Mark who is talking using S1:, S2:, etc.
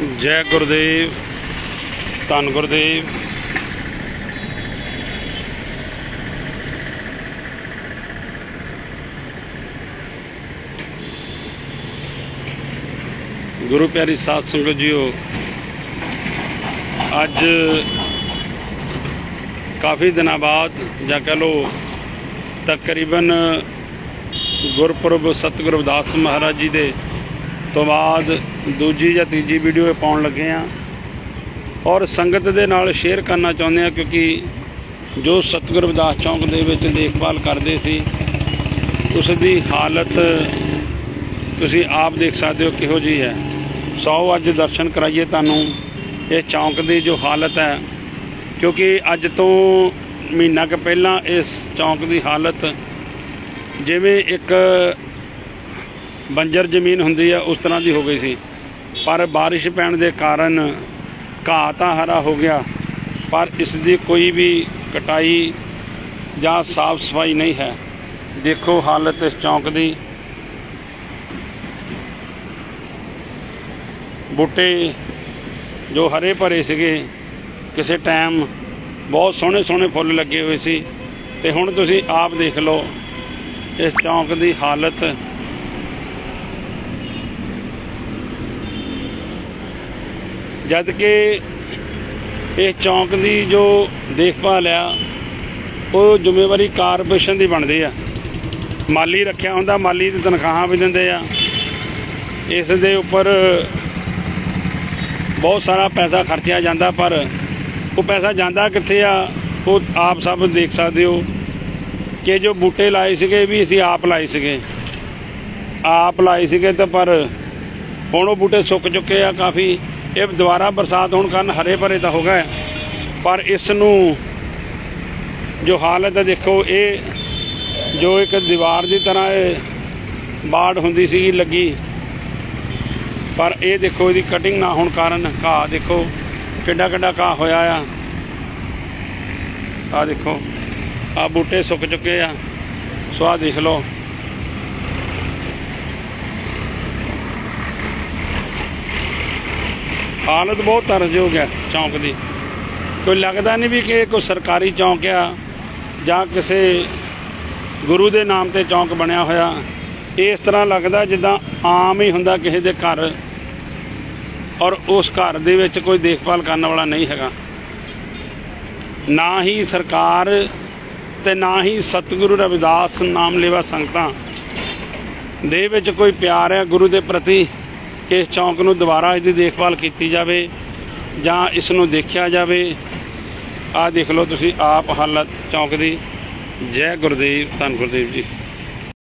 S1: ਜੈ ਗੁਰਦੇਵ, ਧੰਨ ਗੁਰਦੇਵ। ਗੁਰੂ ਪਿਆਰੀ ਸਾਧ ਸੰਗਤ ਜੀਓ, ਅੱਜ ਕਾਫੀ ਦਿਨਾਂ ਬਾਅਦ ਜਾਂ ਕਹ ਲੋ ਤਕਰੀਬਨ ਗੁਰਪੁਰਬ ਸਤਿਗੁਰੂ ਰਵਿਦਾਸ ਮਹਾਰਾਜ ਜੀ ਦੇ ਤੋਂ ਬਾਅਦ ਦੂਜੀ ਜਾਂ ਤੀਜੀ ਵੀਡੀਓ ਇਹ ਪਾਉਣ ਲੱਗੇ ਆ ਔਰ ਸੰਗਤ ਦੇ ਨਾਲ ਸ਼ੇਅਰ ਕਰਨਾ ਚਾਹੁੰਦੇ ਆ ਕਿਉਂਕਿ ਜੋ ਸਤਿਗੁਰੂ ਰਵਿਦਾਸ ਚੌਂਕ ਦੇ ਵਿੱਚ ਦੇਖਭਾਲ ਕਰਦੇ ਸੀ ਉਸ ਦੀ ਹਾਲਤ ਤੁਸੀਂ ਆਪ ਦੇਖ ਸਕਦੇ ਹੋ ਕਿਹੋ ਜੀ ਹੈ। ਸੌ ਅੱਜ ਦਰਸ਼ਨ ਕਰਾਈਏ ਤੁਹਾਨੂੰ, ਇਹ ਚੌਂਕ ਦੀ ਜੋ ਹਾਲਤ ਹੈ, ਕਿਉਂਕਿ ਅੱਜ ਤੋਂ ਮਹੀਨਾ ਕੁ ਪਹਿਲਾਂ ਇਸ ਚੌਂਕ ਦੀ ਹਾਲਤ ਜਿਵੇਂ ਇੱਕ ਬੰਜਰ ਜ਼ਮੀਨ ਹੁੰਦੀ ਹੈ ਉਸ ਤਰ੍ਹਾਂ ਦੀ ਹੋ ਗਈ ਸੀ। ਪਰ ਬਾਰਿਸ਼ ਪੈਣ ਦੇ ਕਾਰਨ ਘਾਹ ਤਾਂ ਹਰਾ ਹੋ ਗਿਆ, ਪਰ ਇਸ ਦੀ ਕੋਈ ਵੀ ਕਟਾਈ ਜਾਂ ਸਾਫ਼ ਸਫ਼ਾਈ ਨਹੀਂ ਹੈ। ਦੇਖੋ ਹਾਲਤ ਇਸ ਚੌਂਕ ਦੀ। ਬੂਟੇ ਜੋ ਹਰੇ ਭਰੇ ਸੀਗੇ, ਕਿਸੇ ਟਾਈਮ ਬਹੁਤ ਸੋਹਣੇ ਸੋਹਣੇ ਫੁੱਲ ਲੱਗੇ ਹੋਏ ਸੀ। ਤੇ ਹੁਣ ਤੁਸੀਂ ਆਪ ਦੇਖ ਲਓ, ਇਸ ਚੌਂਕ ਦੀ ਹਾਲਤ ਜਦ ਕਿ ਇਸ ਚੌਂਕ ਦੀ ਜੋ ਦੇਖਭਾਲ ਆ, ਉਹ ਜ਼ਿੰਮੇਵਾਰੀ ਕਾਰਪੋਰੇਸ਼ਨ ਦੀ ਬਣਦੀ ਆ। ਮਾਲੀ ਰੱਖਿਆ ਹੁੰਦਾ, ਮਾਲੀ ਦੀ ਤਨਖਾਹਾਂ ਵੀ ਦਿੰਦੇ ਆ। ਇਸ ਦੇ ਉੱਪਰ ਬਹੁਤ ਸਾਰਾ ਪੈਸਾ ਖਰਚਿਆ ਜਾਂਦਾ, ਪਰ ਉਹ ਪੈਸਾ ਜਾਂਦਾ ਕਿੱਥੇ ਆ, ਉਹ ਆਪ ਸਭ ਦੇਖ ਸਕਦੇ ਹੋ। ਕਿ ਜੋ ਬੂਟੇ ਲਾਏ ਸੀਗੇ ਵੀ ਅਸੀਂ ਆਪ ਲਾਏ ਸੀਗੇ। ਆਪ ਲਾਏ ਸੀਗੇ ਤਾਂ ਪਰ ਹੁਣ ਉਹ ਬੂਟੇ ਸੁੱਕ ਚੁੱਕੇ ਆ ਕਾਫੀ। ਇਹ ਦੁਬਾਰਾ ਬਰਸਾਤ ਹੋਣ ਕਾਰਨ ਹਰੇ ਭਰੇ ਤਾਂ ਹੋ ਗਏ, ਪਰ ਇਸ ਨੂੰ ਜੋ ਹਾਲਤ ਹੈ ਦੇਖੋ, ਇਹ ਜੋ ਇੱਕ ਦੀਵਾਰ ਦੀ ਤਰ੍ਹਾਂ ਇਹ ਬਾੜ ਹੁੰਦੀ ਸੀ, ਲੱਗੀ। ਪਰ ਇਹ ਦੇਖੋ, ਇਹਦੀ ਕਟਿੰਗ ਨਾ ਹੋਣ ਕਾਰਨ ਘਾਹ ਦੇਖੋ, ਕਿੱਡਾ ਕਿੱਡਾ ਘਾਹ ਹੋਇਆ ਆ। ਆ ਦੇਖੋ ਆ ਬੂਟੇ ਸੁੱਕ ਚੁੱਕੇ ਆ। ਸੋ ਆ ਦੇਖ ਲਓ। ਹਾਲਤ ਬਹੁਤ ਤਰਸਯੋਗ ਹੈ ਚੌਂਕ ਦੀ। ਕੋਈ ਲੱਗਦਾ ਨਹੀਂ ਵੀ ਕਿ ਕੋਈ ਸਰਕਾਰੀ ਚੌਂਕ ਆ ਜਾਂ ਕਿਸੇ ਗੁਰੂ ਦੇ ਨਾਮ ਤੇ ਚੌਂਕ ਬਣਿਆ ਹੋਇਆ। ਇਸ ਤਰ੍ਹਾਂ ਲੱਗਦਾ ਜਿੱਦਾਂ ਆਮ ਹੀ ਹੁੰਦਾ ਕਿਸੇ ਦੇ ਘਰ ਔਰ ਉਸ ਘਰ ਦੇ ਵਿੱਚ ਕੋਈ ਦੇਖਭਾਲ ਕਰਨ ਵਾਲਾ ਨਹੀਂ ਹੈਗਾ। ਨਾ ਹੀ ਸਰਕਾਰ ਤੇ ਨਾ ਹੀ ਸਤਿਗੁਰੂ ਰਵਿਦਾਸ ਨਾਮ ਲੇਵਾ ਸੰਗਤਾਂ ਦੇ ਵਿੱਚ ਕੋਈ ਪਿਆਰ ਹੈ ਗੁਰੂ ਦੇ ਪ੍ਰਤੀ। ਕਿ ਇਸ ਚੌਂਕ ਨੂੰ ਦੁਬਾਰਾ ਇਹਦੀ ਦੇਖਭਾਲ ਕੀਤੀ ਜਾਵੇ ਜਾਂ ਇਸ ਨੂੰ ਦੇਖਿਆ ਜਾਵੇ, ਆਹ ਦੇਖ ਲਓ ਤੁਸੀਂ ਆਪ ਹਾਲਤ ਚੌਂਕ ਦੀ। ਜੈ ਗੁਰਦੇਵ, ਧੰਨ ਗੁਰਦੇਵ ਜੀ।